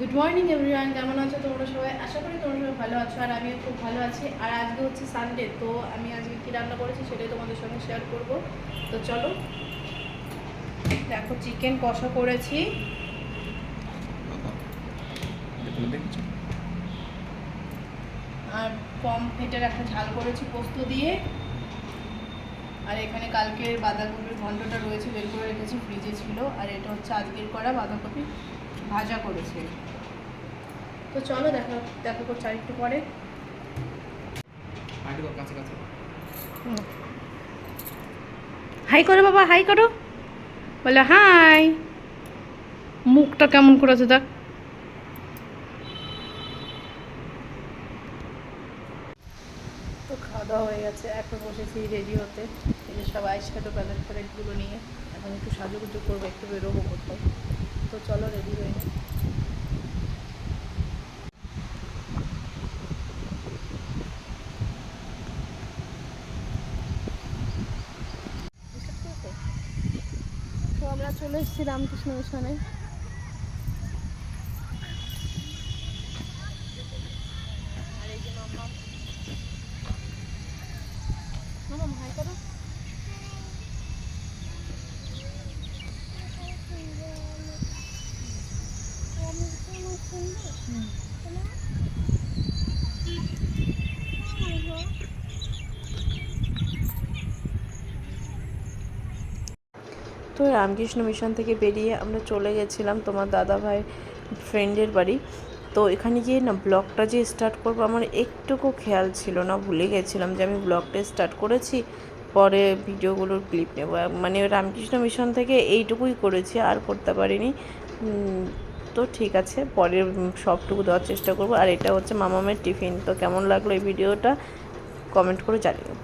Good morning everyone কেমন আছো? তোমরা সবাই? আশা করি তোমরা সবাই ভালো আছো, আর আমিও খুব ভালো আছি। আর আজকে হচ্ছে সানডে তো আমি আজকে কী রান্না করেছি সেটাই তোমাদের সঙ্গে শেয়ার করব। তো চলো, দেখো চিকেন কষা করেছি। আর পম ফেটের একটা ঝাল করেছি পোস্ত দিয়ে। আর এখানে কালকের বাঁধাকপির ঘন্টটা রয়েছে, বের করে রেখেছি ফ্রিজে ছিল। আর এটা হচ্ছে আজকের করা বাঁধাকপি। ভাজা করেছে। তো চলো দেখা দেখা করছি একটু পরে। কাছে কাছে। হাই করো বাবা হাই করো। বলে হাই। মুখটা কেমন করেছে দেখ। তো খাওয়া দাওয়া হয়ে গেছে এখন বসেছি রেডি হতে। এই যে সব আইস শ্যাডো প্যালেট প্যালেটগুলো নিয়ে। এখন একটু সাজুগুজু করব একটু বেরোবো কোথাও। তো চলো রেডি হয়ে নিই তো আমরা চলে এসেছি রামকৃষ্ণ মিশনে আর এই যে। মাম্মাম, hi করো। তো রামকৃষ্ণ মিশন থেকে বেরিয়ে আমরা চলে গেছিলাম তোমার দাদা ভাই ফ্রেন্ডের বাড়ি। তো এখানে গিয়ে না ব্লগটা যে স্টার্ট করব আমার একটুকু খেয়াল ছিল না, ভুলে গেছিলাম যে আমি ব্লগটা স্টার্ট করেছি, পরে ভিডিওগুলোর ক্লিপ নেব। মানে রামকৃষ্ণ মিশন থেকে এইটুকুই করেছি, আর করতে পারিনি। তো ঠিক আছে পরের সবটুকু দেওয়ার চেষ্টা করব। আর এটা হচ্ছে মামামের টিফিন। তো কেমন লাগল এই ভিডিওটা? কমেন্ট করে জানিও।